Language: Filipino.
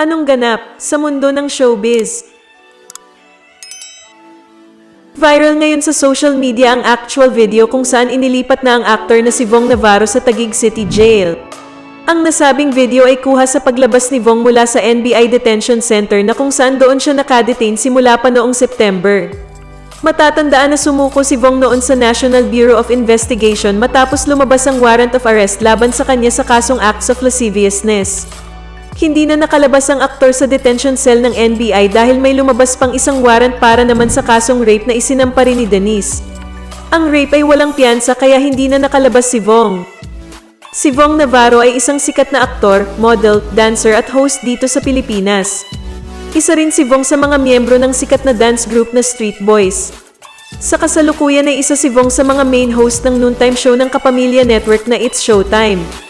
Anong ganap sa mundo ng showbiz? Viral ngayon sa social media ang actual video kung saan inilipat na ang aktor na si Vong Navarro sa Taguig City Jail. Ang nasabing video ay kuha sa paglabas ni Vong mula sa NBI Detention Center na kung saan doon siya nakadetain simula pa noong September. Matatandaan na sumuko si Vong noon sa National Bureau of Investigation matapos lumabas ang warrant of arrest laban sa kanya sa kasong acts of lasciviousness. Hindi na nakalabas ang aktor sa detention cell ng NBI dahil may lumabas pang isang warrant para naman sa kasong rape na isinampa rin ni Denise. Ang rape ay walang piyansa kaya hindi na nakalabas si Vong. Si Vong Navarro ay isang sikat na aktor, model, dancer at host dito sa Pilipinas. Isa rin si Vong sa mga miyembro ng sikat na dance group na Street Boys. Sa kasalukuyan ay isa si Vong sa mga main host ng noontime show ng Kapamilya Network na It's Showtime.